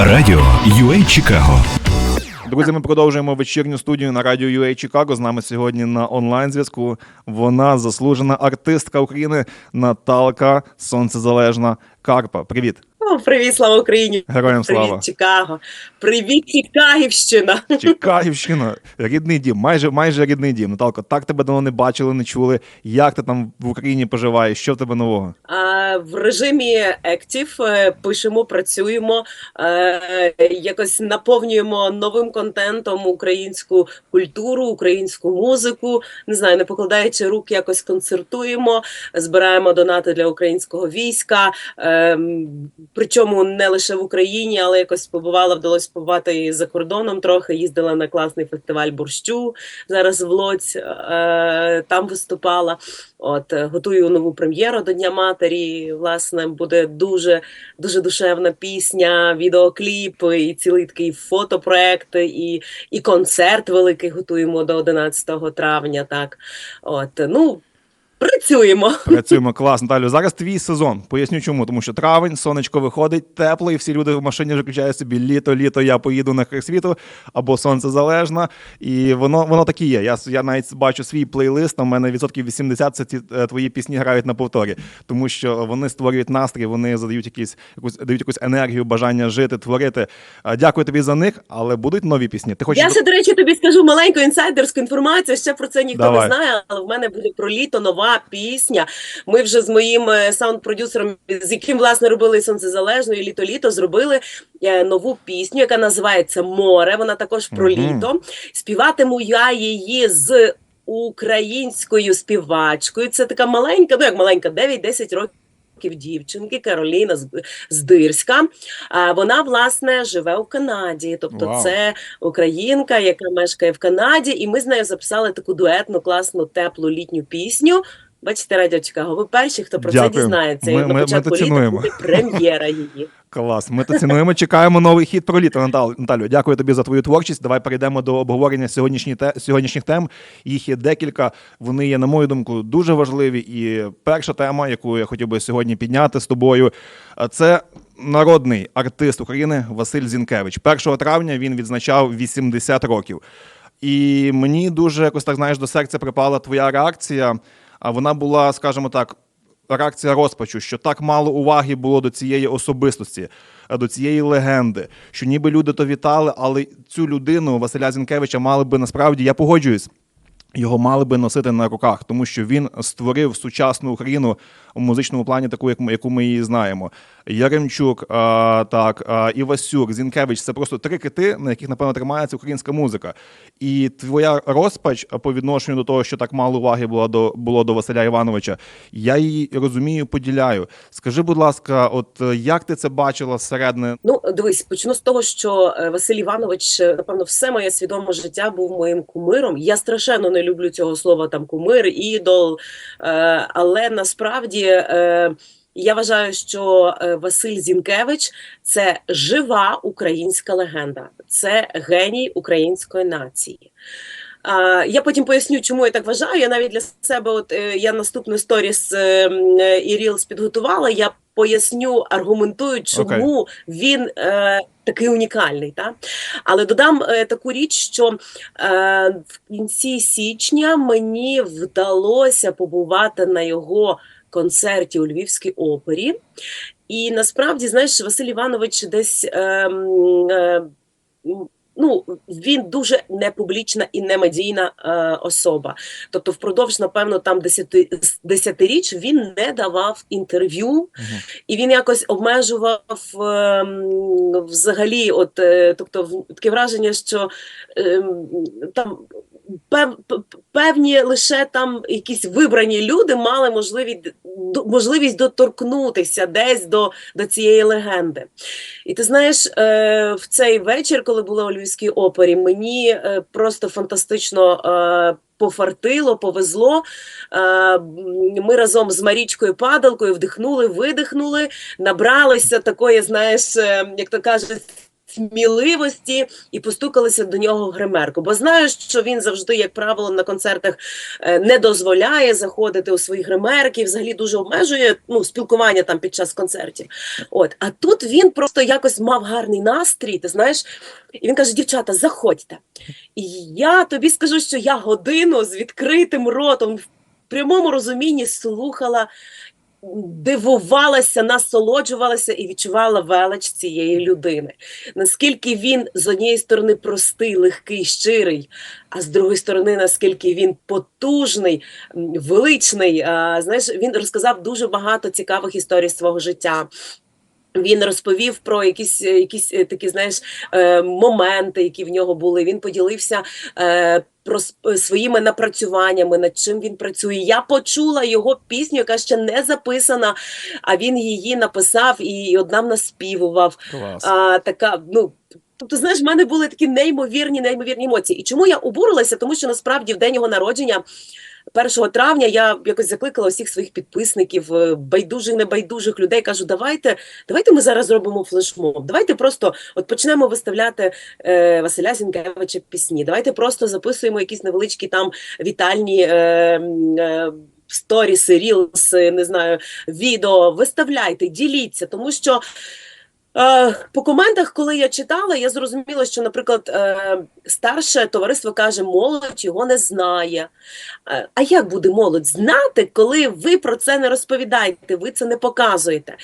Радіо UA Чикаго Друзі, ми продовжуємо вечірню студію на радіо UA Чикаго. З нами сьогодні на онлайн зв'язку. Вона заслужена артистка України Наталка Сонцезалежна Карпа. Привіт, О, привіт, слава Україні! героям слава! Привіт, Чикаго! Привіт, Чикагівщина! Чикагівщина, рідний дім, майже майже рідний дім. Наталко, так тебе давно не бачили, не чули. Як ти там в Україні поживаєш? Що в тебе нового? А, в режимі Active е, пишемо, працюємо, е, якось наповнюємо новим контентом українську культуру, українську музику. Не знаю, не покладаючи рук, якось концертуємо, збираємо донати для українського війська. Е, причому не лише в Україні, але якось побувала, вдалося побувати і за кордоном трохи. Їздила на класний фестиваль борщу зараз в Лоць, е, там виступала. От е, готую нову прем'єру до Дня Матері. Власне, буде дуже дуже душевна пісня, відеокліп, і цілий такий фотопроект, і, і концерт великий готуємо до 11 травня. Так, от ну. Працюємо. Працюємо клас, Наталю. Зараз твій сезон. Поясню чому. Тому що травень, сонечко виходить, тепло, і всі люди в машині вже включають собі літо, літо, я поїду на край світу або сонце залежно. І воно воно так і є. Я я навіть бачу свій плейлист. У мене відсотків 80 це ті е, твої пісні грають на повторі, тому що вони створюють настрій, вони задають якісь якусь дають якусь енергію, бажання жити, творити. Дякую тобі за них, але будуть нові пісні. Ти хочеш Я ще, до речі, тобі скажу маленьку інсайдерську інформацію. Ще про це ніхто Давай. не знає, але в мене буде про літо нова пісня. Ми вже з моїм е, саунд-продюсером, з яким власне робили сонцезалежно і літо-літо, зробили е, нову пісню, яка називається Море. Вона також про Мгм. літо. Співатиму я її з українською співачкою. Це така маленька, ну як маленька, 9-10 років. Дівчинки Кароліна Здирська. А вона власне живе у Канаді. Тобто, wow. це українка, яка мешкає в Канаді, і ми з нею записали таку дуетну, класну, теплу літню пісню. Бачите, радіо Чикаго, ви перші, хто про це дізнається. Ми- і ми- на ми початку то літа цінуємо. буде прем'єра її. Клас. Ми то цінуємо. Чекаємо новий хіт про літо. Натал, Наталю, дякую тобі за твою творчість. Давай перейдемо до обговорення сьогоднішні сьогоднішніх тем. Їх є декілька. Вони є, на мою думку, дуже важливі. І перша тема, яку я хотів би сьогодні підняти з тобою, це народний артист України Василь Зінкевич. 1 травня він відзначав 80 років. І мені дуже якось так знаєш до серця припала твоя реакція. А вона була, скажімо так, реакція розпачу, що так мало уваги було до цієї особистості, е, до цієї легенди, що ніби люди то вітали, але цю людину Василя Зінкевича мали би насправді, я погоджуюсь. Його мали би носити на руках, тому що він створив сучасну Україну у музичному плані, таку, як ми, яку ми її знаємо. Яремчук, а, так, а, Івасюк, Зінкевич це просто три кити, на яких, напевно, тримається українська музика. І твоя розпач по відношенню до того, що так мало уваги було до, було до Василя Івановича, я її розумію, поділяю. Скажи, будь ласка, от як ти це бачила зсередини? Ну, дивись, почну з того, що е, Василь Іванович, е, напевно, все моє свідоме життя був моїм кумиром. Я страшенно не люблю цього слова там кумир, ідол. е, Але насправді е, я вважаю, що е, Василь Зінкевич це жива українська легенда, це геній української нації. Я потім поясню, чому я так вважаю. Я навіть для себе, от е, я наступну сторіс е, і Reels підготувала. Я поясню, аргументую, чому він е, такий унікальний. Та? Але додам е, таку річ, що е, в кінці січня мені вдалося побувати на його концерті у Львівській опері. І насправді, знаєш, Василь Іванович десь. Е, м, е, Ну, він дуже непублічна і немедійна е, особа. Тобто, впродовж, напевно, там десяти, десятиріч він не давав інтерв'ю, і він якось обмежував ем, взагалі, от, е, тобто, таке враження, що ем, там пев, певні лише там якісь вибрані люди мали можливість, можливість доторкнутися десь до, до цієї легенди. І ти знаєш, е, в цей вечір, коли була у Львівській опері, мені е, просто фантастично. е, Пофартило, повезло. Ми разом з Марічкою Падалкою вдихнули, видихнули, набралися такої, знаєш, як то кажуть, сміливості і постукалися до нього в гримерку. Бо знаю, що він завжди, як правило, на концертах е, не дозволяє заходити у свої гримерки, і взагалі дуже обмежує ну, спілкування там під час концертів. От, а тут він просто якось мав гарний настрій, ти знаєш, і він каже: дівчата, заходьте. І я тобі скажу, що я годину з відкритим ротом в прямому розумінні слухала дивувалася, насолоджувалася і відчувала велич цієї людини. Наскільки він з однієї сторони простий, легкий, щирий, а з другої сторони, наскільки він потужний, величний. Знаєш, він розказав дуже багато цікавих історій свого життя. Він розповів про якісь, е, якісь е, такі, знаєш, е, моменти, які в нього були. Він поділився про своїми напрацюваннями, над чим він працює. Я почула його пісню, яка ще не записана, а він її написав і от нам наспівував. Клас. А, така, ну. Тобто, знаєш, в мене були такі неймовірні, неймовірні емоції. І чому я обурилася? Тому що насправді в день його народження, 1 травня, я якось закликала усіх своїх підписників, е, байдужих, небайдужих людей. Кажу, давайте, давайте ми зараз зробимо флешмоб. Давайте просто от почнемо виставляти е, Василя Зінкевича пісні. Давайте просто записуємо якісь невеличкі там вітальні. Е, е, Сторіси, рілси, не знаю, відео, виставляйте, діліться, тому що По коментах, коли я читала, я зрозуміла, що, наприклад, е, старше товариство каже, молодь його не знає. Е, А як буде молодь знати, коли ви про це не розповідаєте, ви це не показуєте?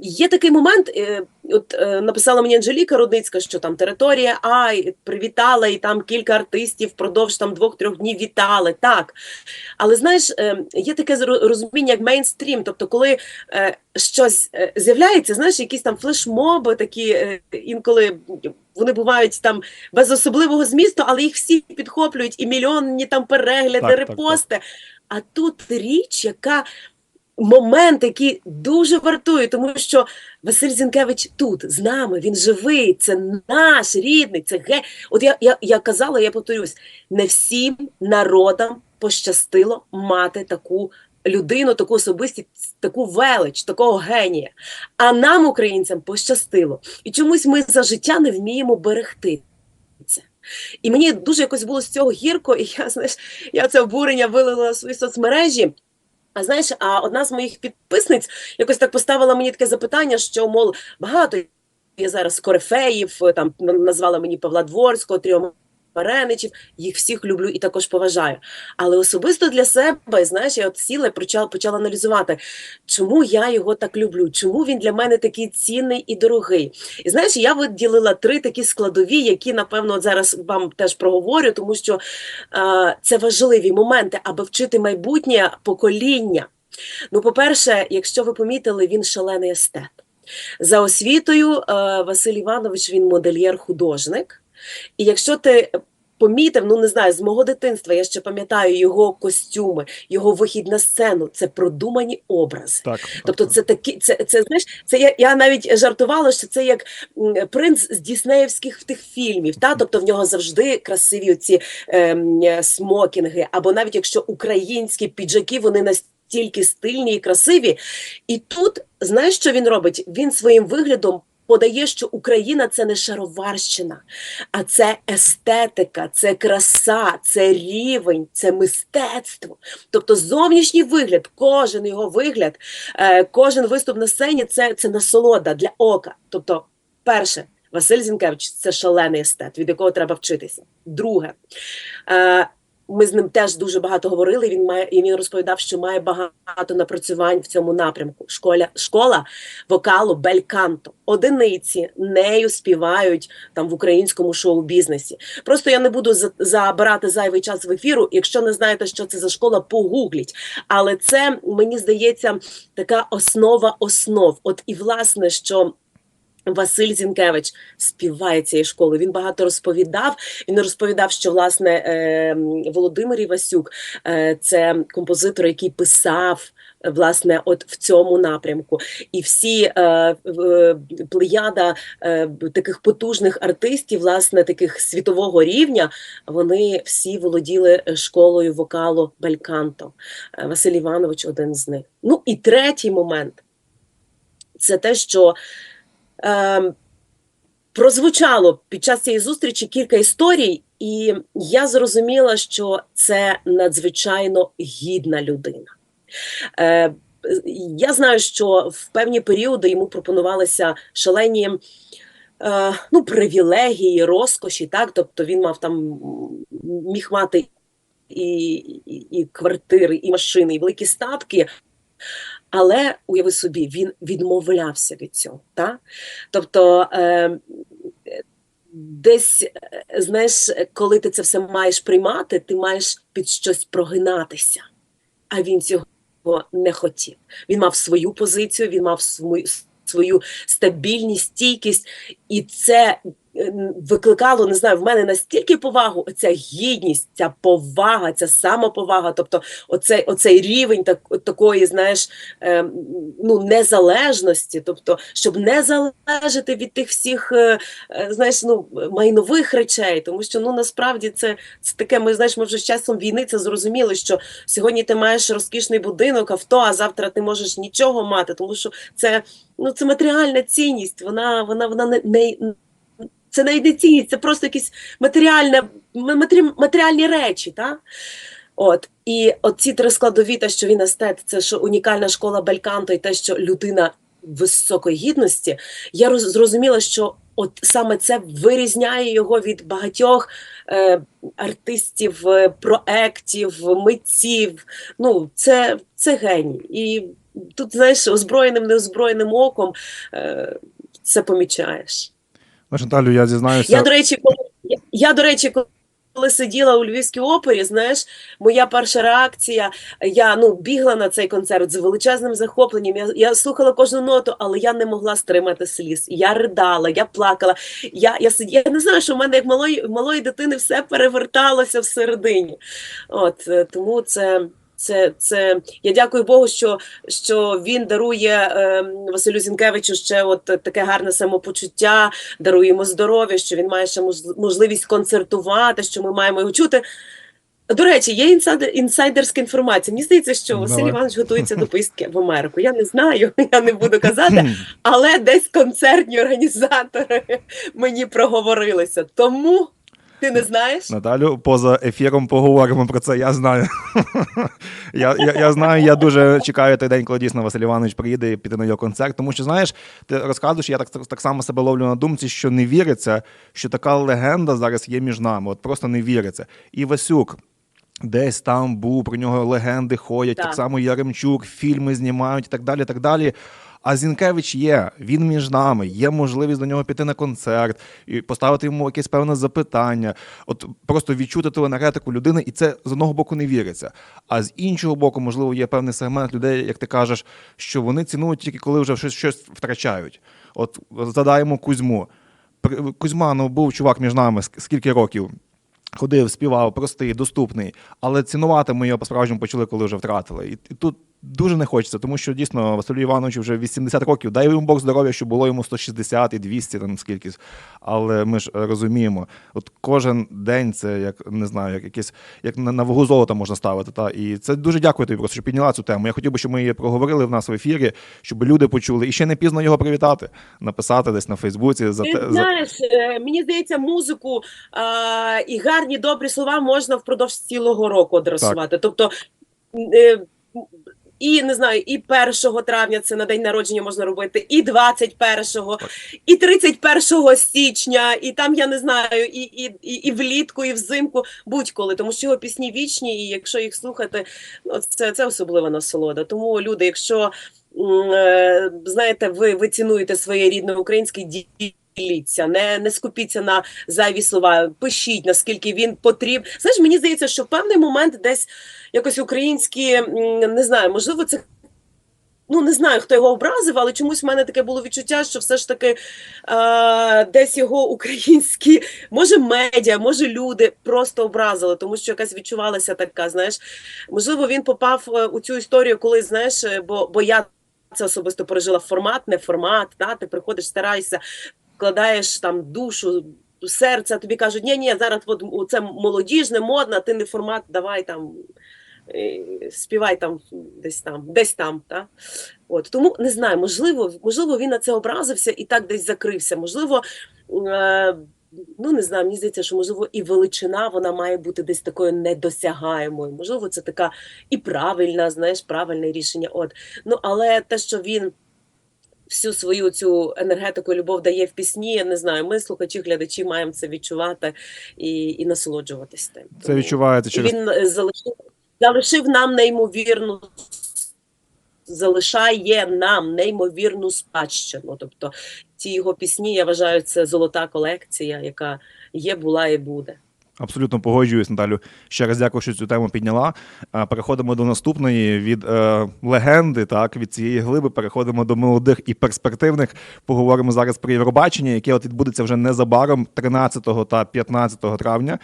Є такий момент, е, от е, написала мені Анжеліка Рудницька, що там територія А і привітала, і там кілька артистів впродовж там двох-трьох днів вітали. Так. Але знаєш, е, є таке розуміння як мейнстрім, тобто, коли е, щось е, з'являється, знаєш, якісь там флешмоби, такі е, інколи вони бувають там без особливого змісту, але їх всі підхоплюють і мільйонні там перегляди, Так, так, так. репости. А тут річ, яка момент, який дуже вартує, тому що Василь Зінкевич тут з нами, він живий, це наш рідний, це ге. От я, я, я казала, я повторюсь, не всім народам пощастило мати таку людину, таку особистість, таку велич, такого генія. А нам, українцям, пощастило. І чомусь ми за життя не вміємо берегти це. І мені дуже якось було з цього гірко, і я, знаєш, я це обурення вилила в свої соцмережі. А знаєш, а одна з моїх підписниць якось так поставила мені таке запитання, що мол багато є зараз корифеїв, там назвала мені Павла Дворського, Тріо Мареничів, їх всіх люблю і також поважаю. Але особисто для себе, знаєш, я от сіла і почала, почала аналізувати, чому я його так люблю, чому він для мене такий цінний і дорогий. І знаєш, я виділила три такі складові, які, напевно, от зараз вам теж проговорю, тому що е, це важливі моменти, аби вчити майбутнє покоління. Ну, по-перше, якщо ви помітили, він шалений естет. За освітою е, Василь Іванович він модельєр-художник. І якщо ти помітив, ну не знаю, з мого дитинства я ще пам'ятаю його костюми, його вихід на сцену, це продумані образи. Так, Тобто, так. це такі, це, це знаєш, це я, я навіть жартувала, що це як принц з діснеївських тих фільмів. Та тобто в нього завжди красиві ці ем, е, смокінги, або навіть якщо українські піджаки, вони настільки стильні і красиві. І тут знаєш, що він робить? Він своїм виглядом. Подає, що Україна це не шароварщина, а це естетика, це краса, це рівень, це мистецтво. Тобто зовнішній вигляд, кожен його вигляд, е, кожен виступ на сцені це, це насолода для ока. Тобто, перше, Василь Зінкевич це шалений естет, від якого треба вчитися. Друге, е, ми з ним теж дуже багато говорили. Він має і він розповідав, що має багато напрацювань в цьому напрямку. Школа, школа вокалу бельканто. Одиниці нею співають там в українському шоу-бізнесі. Просто я не буду за- забирати зайвий час в ефіру. Якщо не знаєте, що це за школа, погугліть. Але це мені здається така основа основ. От і власне, що. Василь Зінкевич співає цієї школи. Він багато розповідав. Він розповідав, що власне е, Володимир Івасюк е, це композитор, який писав власне от в цьому напрямку. І всі е, е, плеяда е, таких потужних артистів, власне, таких світового рівня, вони всі володіли школою вокалу Бельканто. Е, Василь Іванович один з них. Ну і третій момент це те, що. Ем, прозвучало під час цієї зустрічі кілька історій, і я зрозуміла, що це надзвичайно гідна людина. Е, я знаю, що в певні періоди йому пропонувалися шалені е, ну, привілегії, розкоші, так? Тобто він мав там міг мати і, і, і квартири, і машини, і великі статки. Але уяви собі, він відмовлявся від цього. Так? Тобто, е, десь, знаєш, коли ти це все маєш приймати, ти маєш під щось прогинатися. А він цього не хотів. Він мав свою позицію, він мав свою, свою стабільність, стійкість, і це викликало, не знаю, в мене настільки повагу, оця гідність, ця повага, ця самоповага, тобто оцей, оцей рівень так, такої, знаєш, е, ну, незалежності, тобто, щоб не залежати від тих всіх, е, е, знаєш, ну, майнових речей, тому що ну насправді це, це таке, ми знаєш, ми вже з часом війни це зрозуміли, що сьогодні ти маєш розкішний будинок, авто, а завтра ти можеш нічого мати, тому що це, ну, це матеріальна цінність, вона, вона, вона не, не це не цінність, це просто якісь матеріальне, матеріальні речі. Та? От. І от ці три складові, те, що він естет, це що унікальна школа Бельканто, і те, що людина високої гідності, я роз, зрозуміла, що от саме це вирізняє його від багатьох е, артистів, е, проєктів, митців. Ну, це, це геній. І тут, знаєш, озброєним, неозброєним оком е, це помічаєш. Наталю, я зізнаюся. Я, до речі, коли я, до речі, коли сиділа у Львівській опері, знаєш, моя перша реакція, я ну бігла на цей концерт з величезним захопленням. Я я слухала кожну ноту, але я не могла стримати сліз. Я ридала, я плакала. Я я, сиділа, я не знаю, що в мене як малої малої дитини все переверталося всередині. От тому це. Це це я дякую Богу, що що він дарує е, Василю Зінкевичу ще от таке гарне самопочуття, дарує йому здоров'я, що він має ще можливість концертувати, що ми маємо його чути. До речі, є інсайдер, інсайдерська інформація. Мені здається, що Василь Давай. Іванович готується до поїздки в Америку. Я не знаю, я не буду казати, але десь концертні організатори мені проговорилися. Тому. Ти не знаєш? Наталю, поза ефіром поговоримо про це. Я знаю. я, я, я знаю, я дуже чекаю той день, коли дійсно Василь Іванович приїде і піде на його концерт. Тому що, знаєш, ти розказуєш, я так, так само себе ловлю на думці, що не віриться, що така легенда зараз є між нами. От просто не віриться. І Васюк. Десь там був, про нього легенди ходять, так, Так. само Яремчук, фільми знімають і так далі. так далі. А Зінкевич є, він між нами, є можливість до нього піти на концерт і поставити йому якесь певне запитання, от просто відчути ту енергетику людини, і це з одного боку не віриться. А з іншого боку, можливо, є певний сегмент людей, як ти кажеш, що вони цінують тільки коли вже щось, щось втрачають. От задаємо Кузьму. Кузьма, ну був чувак між нами скільки років. Ходив, співав, простий, доступний, але цінувати ми його по-справжньому почали, коли вже втратили. І, і тут дуже не хочеться, тому що дійсно Василю Івановичу вже 80 років. Дай йому Бог здоров'я, щоб було йому 160 і 200, там скільки. Але ми ж розуміємо, от кожен день це як не знаю, як якесь як на, на вагу золота можна ставити. Та і це дуже дякую тобі, просто що підняла цю тему. Я хотів би, щоб ми її проговорили в нас в ефірі, щоб люди почули. І ще не пізно його привітати, написати десь на Фейсбуці за Ти те за знаєш, е, мені здається, музику а, і гарні добрі слова можна впродовж цілого року адресувати. Тобто. І не знаю, і 1 травня це на день народження можна робити, і 21-го, і 31 січня, і там я не знаю, і, і, і, і влітку, і взимку, будь-коли, тому що його пісні вічні, і якщо їх слухати, ну, це, це особлива насолода. Тому люди, якщо е, знаєте, ви, ви цінуєте своє рідне українське діліться, не, не скупіться на зайві слова, пишіть, наскільки він потрібен. Знаєш, мені здається, що в певний момент десь якось українські, не знаю, можливо, це. Ну, не знаю, хто його образив, але чомусь в мене таке було відчуття, що все ж таки е, десь його українські, може, медіа, може, люди просто образили, тому що якась відчувалася така, знаєш, можливо, він попав е, у цю історію, коли, знаєш, е, бо, бо я це особисто пережила формат, не формат, та, ти приходиш, стараєшся, вкладаєш там душу, серце, тобі кажуть, ні, ні, зараз от, це молодіжне, модно, ти не формат, давай там. е, Співай там десь там, десь там, та от тому не знаю, можливо, можливо, він на це образився і так десь закрився. Можливо, е, ну не знаю, мені здається, що можливо і величина вона має бути десь такою недосягаємою. Можливо, це така і правильна, знаєш, правильне рішення. От ну але те, що він. Всю свою цю енергетику і любов дає в пісні. Я не знаю. Ми, слухачі, глядачі, маємо це відчувати і, і насолоджуватись тим. Це відчувається і через він е, залишив, залишив нам неймовірну, залишає нам неймовірну спадщину. Тобто ці його пісні, я вважаю, це золота колекція, яка є, була і буде. Абсолютно погоджуюсь, Наталю. Ще раз дякую, що цю тему підняла. Переходимо до наступної від е, легенди, так від цієї глиби. Переходимо до молодих і перспективних. Поговоримо зараз про Євробачення, яке от відбудеться вже незабаром, 13 та 15 травня.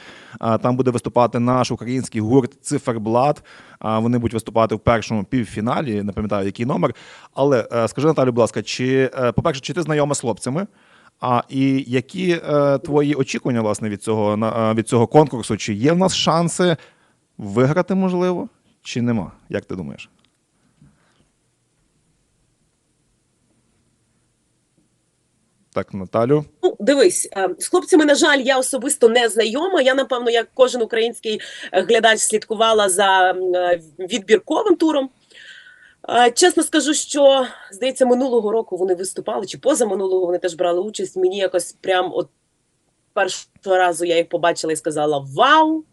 Там буде виступати наш український гурт Циферблат. А, вони будуть виступати в першому півфіналі. Не пам'ятаю, який номер. Але е, скажи, Наталю, будь ласка, чи е, по-перше, чи ти знайома з хлопцями? А і які е, твої очікування власне від цього на е, від цього конкурсу? Чи є в нас шанси виграти, можливо, чи нема? Як ти думаєш? Так, Наталю. Ну, дивись, е, з хлопцями, на жаль, я особисто не знайома. Я, напевно, як кожен український е, глядач, слідкувала за відбірковим туром. Чесно скажу, що здається, минулого року вони виступали, чи позаминулого вони теж брали участь. Мені якось прям от першого разу я їх побачила і сказала Вау!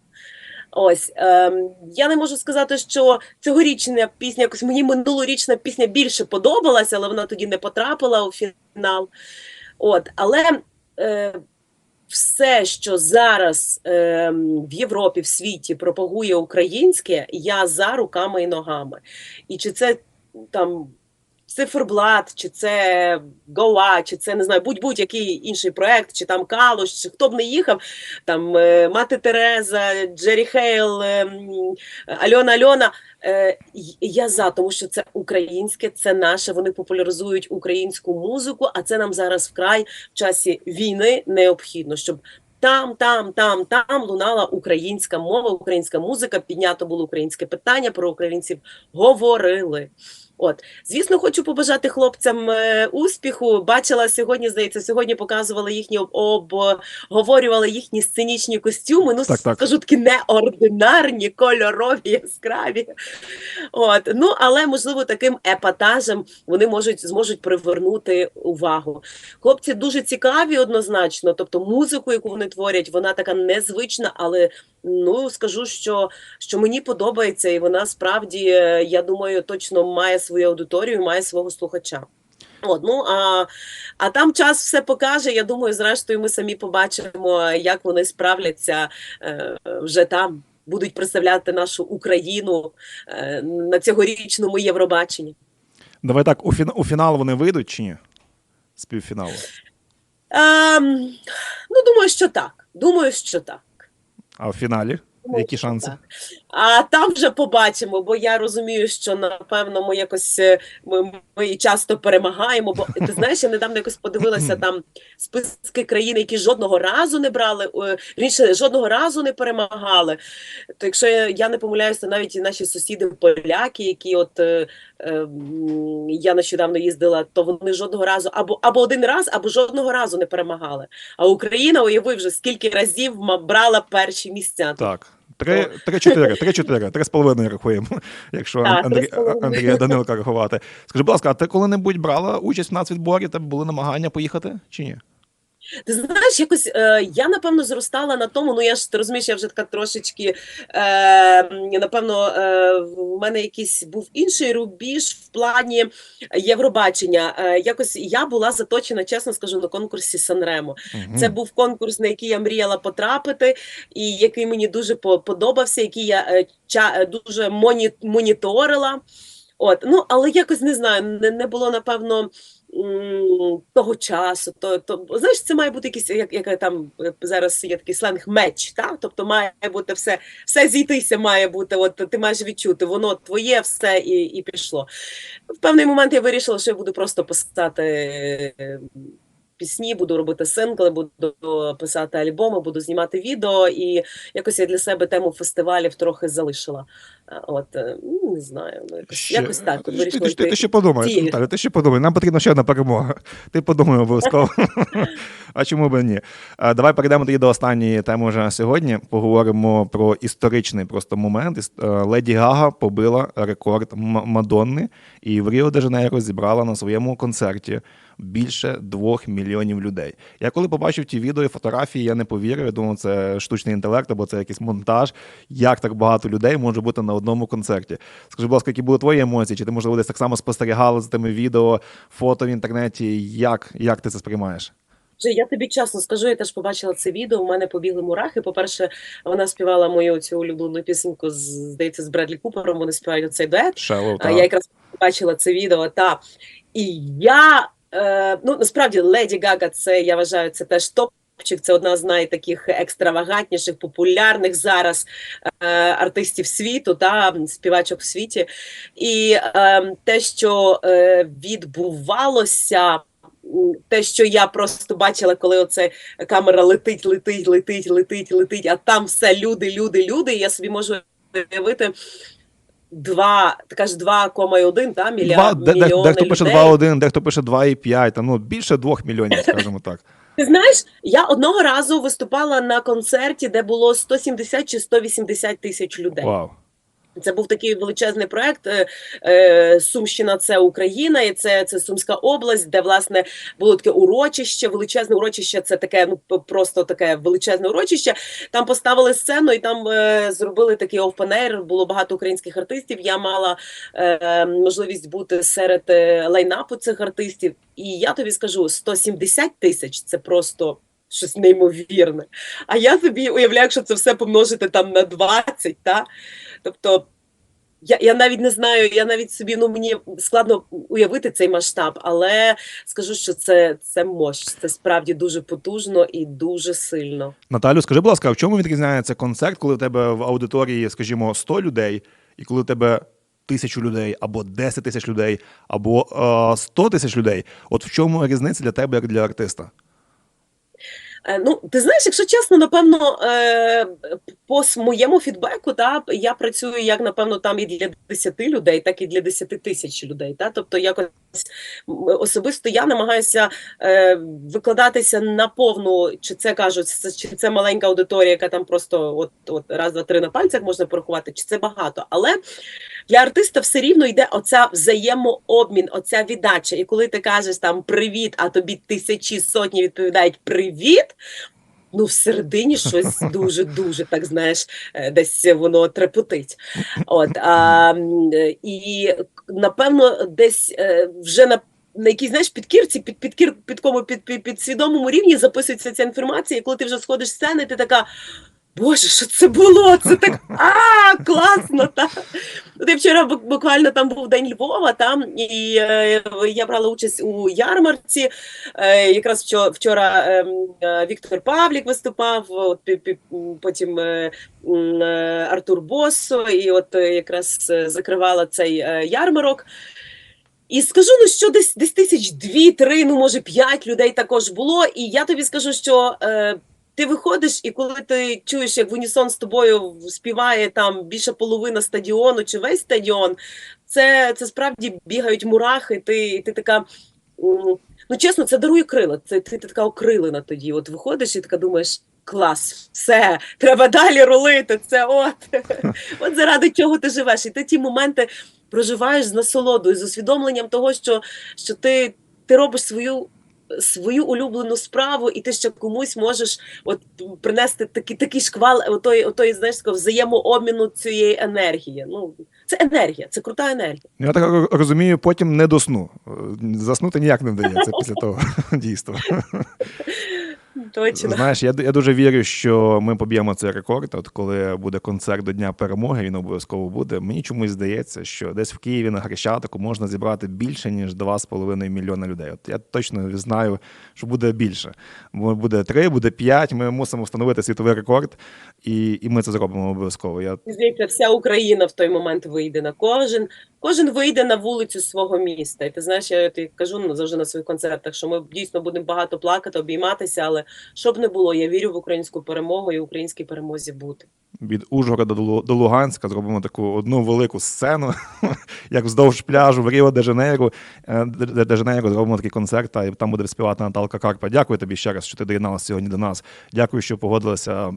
Ось ем, я не можу сказати, що цьогорічна пісня, якось мені минулорічна пісня більше подобалася, але вона тоді не потрапила у фінал. От, але е, все, що зараз е, в Європі, в світі пропагує українське, я за руками і ногами. І чи це там циферблат, чи це Гоа, чи це не знаю, будь-будь-який інший проект, чи там Калуш, чи хто б не їхав, там е, Мати Тереза, Джері Хейл, е, Альона Альона. Е, я за, тому що це українське, це наше. Вони популяризують українську музику, а це нам зараз вкрай в часі війни необхідно, щоб там, там, там, там лунала українська мова, українська музика, піднято було українське питання, про українців говорили. От, звісно, хочу побажати хлопцям е, успіху. Бачила сьогодні, здається, сьогодні показували їхні обговорювали їхні сценічні костюми. Ну, Так, так. скажу такі неординарні, кольорові, яскраві. От, ну, але можливо таким епатажем вони можуть зможуть привернути увагу. Хлопці дуже цікаві однозначно. Тобто, музику, яку вони творять, вона така незвична, але ну скажу, що, що мені подобається, і вона справді, е, я думаю, точно має свою аудиторію, має свого слухача. От, ну, а, а там час все покаже. Я думаю, зрештою, ми самі побачимо, як вони справляться е, вже там, будуть представляти нашу Україну е, на цьогорічному Євробаченні. Давай так, у, фін, у фінал вони вийдуть чи ні? З півфіналу. Ем, ну, думаю, що так. Думаю, що так. А в фіналі? Думаю, Які що шанси? А там вже побачимо, бо я розумію, що напевно ми якось е, ми, ми і часто перемагаємо. Бо ти знаєш, я недавно якось подивилася там списки країн, які жодного разу не брали, е, жодного разу не перемагали. То якщо я, я не помиляюся, навіть і наші сусіди поляки, які от е, е, я нещодавно їздила, то вони жодного разу або або один раз, або жодного разу не перемагали. А Україна, уяви вже скільки разів брала перші місця. Так. Три, три, чотири, три, з половиною рахуємо, якщо Андрій. Андрія Данилка рахувати. Скажи, будь ласка, а ти коли-небудь брала участь в нацвідборі? Тебе були намагання поїхати чи ні? Ти знаєш, якось е, я напевно зростала на тому. Ну я ж ти розумієш, я вже така трошечки е, напевно, е, в мене якийсь був інший рубіж в плані Євробачення. Е, якось я була заточена, чесно скажу, на конкурсі Санремо. Мгм. Це був конкурс, на який я мріяла потрапити, і який мені дуже подобався, який я е, ча- е, дуже моні, моніторила. От, ну але якось не знаю, не, не було напевно того часу. То, то знаєш, це має бути якийсь, як, як там зараз є такий сленг меч, та? тобто має бути все, все зійтися, має бути. От ти маєш відчути, воно твоє все і, і пішло. В певний момент я вирішила, що я буду просто писати. Пісні, буду робити сингли, буду писати альбоми, буду знімати відео, і якось я для себе тему фестивалів трохи залишила. От е, ну, не знаю, ну якось, Ще- якось так. Ти, вирішила ти, ти, ти ще подумай, цією. Наталя, ти ще подумай. Нам потрібна ще одна перемога. Ти подумай обов'язково. а чому б ні? А, давай перейдемо тоді до останньої теми вже на сьогодні. Поговоримо про історичний просто момент. Е, Леді Гага побила рекорд Мадонни і в Ріо де Жанейро зібрала на своєму концерті більше двох мільйонів людей. Я коли побачив ті відео і фотографії, я не повірив. Я думав, це штучний інтелект або це якийсь монтаж. Як так багато людей може бути на одному концерті? Скажи, будь ласка, які були твої емоції? Чи ти можливо десь так само спостерігала за тими відео, фото в інтернеті? Як, як ти це сприймаєш? Я тобі чесно скажу, я теж побачила це відео. У мене побігли мурахи. По-перше, вона співала мою цю улюблену пісеньку здається з Бредлі Купером. Вони співають оцей дует. Так. я якраз бачила це відео. Та і я е, ну насправді Леді Гага, це я вважаю, це теж топчик. Це одна з найтаких екстравагантніших, популярних зараз е, артистів світу та співачок в світі. І е, те, що е, відбувалося. Те, що я просто бачила, коли оце камера летить, летить, летить, летить, летить, а там все люди, люди, люди. І я собі можу уявити два, ти кажеш, 2,1 та, мільярд, Два, де, де, мільйони дехто пише людей. 2,1, дехто пише 2,5, там, ну, більше 2 мільйонів, скажімо так. Ти знаєш, я одного разу виступала на концерті, де було 170 чи 180 тисяч людей. Вау. Це був такий величезний проект. е, е, Сумщина це Україна, і це, це Сумська область, де власне було таке урочище, величезне урочище. Це таке, ну просто таке величезне урочище. Там поставили сцену і там е, зробили такий open-air, Було багато українських артистів. Я мала е, можливість бути серед е, лайнапу цих артистів. І я тобі скажу: 170 тисяч це просто. Щось неймовірне. А я собі уявляю, якщо це все помножити там на 20, та? Тобто я, я навіть не знаю, я навіть собі ну мені складно уявити цей масштаб, але скажу, що це, це мощ, це справді дуже потужно і дуже сильно. Наталю, скажи, будь ласка, в чому відрізняється концерт, коли в тебе в аудиторії, скажімо, 100 людей, і коли в тебе тисячу людей, або 10 тисяч людей, або е, 100 тисяч людей? От в чому різниця для тебе як для артиста? Е, Ну, ти знаєш, якщо чесно, напевно, е, по моєму фідбеку, та я працюю як напевно там і для 10 людей, так і для 10 тисяч людей. Та тобто, якось особисто я намагаюся е, викладатися на повну, чи це кажуть, чи це маленька аудиторія, яка там просто от, от раз, два, три на пальцях можна порахувати, чи це багато. Але для артиста все рівно йде оця взаємообмін, оця віддача. І коли ти кажеш там привіт, а тобі тисячі сотні відповідають привіт. Ну, всередині щось дуже дуже так знаєш, е, десь воно трепотить. От а, е, і напевно, десь е, вже на. На якій знаєш підкірці, під підкір під кому під, під, під свідомому рівні записується ця інформація, і коли ти вже сходиш з сцени, ти така. Боже, що це було? Це так а, класно! Та. От я вчора буквально там був День Львова, там, і е, я брала участь у ярмарці. Е, якраз вчора, вчора е, Віктор Павлік виступав, потім Артур Боссо, і от якраз закривала цей ярмарок. І скажу, ну що десь десь тисяч дві-три, ну може п'ять людей також було. І я тобі скажу, що ти виходиш, і коли ти чуєш, як в унісон з тобою співає там більше половина стадіону чи весь стадіон, це, це справді бігають мурахи. Ти, і ти така. Ну, чесно, це дарує крила. Це ти, ти така окрилена тоді. От виходиш і така думаєш. Клас, все, треба далі рулити. Це от. От заради чого ти живеш. І ти ті моменти проживаєш з насолодою, з усвідомленням того, що, що ти, ти робиш свою. Свою улюблену справу, і ти ще комусь можеш от принести такий такий шквал, отої, отої знаєш, такого взаємообміну цієї енергії. Ну це енергія, це крута енергія. Я так розумію, потім не до сну. Е, Заснути ніяк не вдається після того дійства. Точно. Знаєш, я, я дуже вірю, що ми поб'ємо цей рекорд. От коли буде концерт до Дня перемоги, він обов'язково буде. Мені чомусь здається, що десь в Києві на Хрещатику можна зібрати більше ніж 2,5 мільйона людей. От я точно знаю, що буде більше. Буде 3, буде 5, Ми мусимо встановити світовий рекорд, і, і ми це зробимо обов'язково. Я Здається, вся Україна в той момент вийде на кожен. Кожен вийде на вулицю свого міста. І ти знаєш, я ти кажу ну, завжди на своїх концертах, що ми дійсно будемо багато плакати, обійматися, але Щоб не було, я вірю в українську перемогу і українській перемозі бути. Від Ужгорода до Луганська зробимо таку одну велику сцену, як вздовж пляжу в Ріо Жанейро, е, де, де Жанейро зробимо такий концерт, та і там буде співати Наталка Карпа. Дякую тобі ще раз, що ти доєдналася сьогодні до нас. Дякую, що погодилася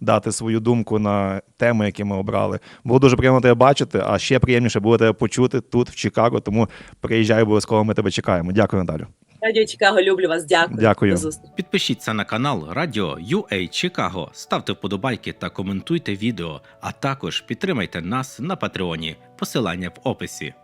дати свою думку на теми, які ми обрали. Було дуже приємно тебе бачити, а ще приємніше було тебе почути тут, в Чикаго. Тому приїжджай обов'язково. Ми тебе чекаємо. Дякую, Наталю. Радіо Чикаго, люблю вас. Дякую. Дякую. До зустрічі. Підпишіться на канал Радіо UA Чикаго, ставте вподобайки та коментуйте відео, а також підтримайте нас на Патреоні. Посилання в описі.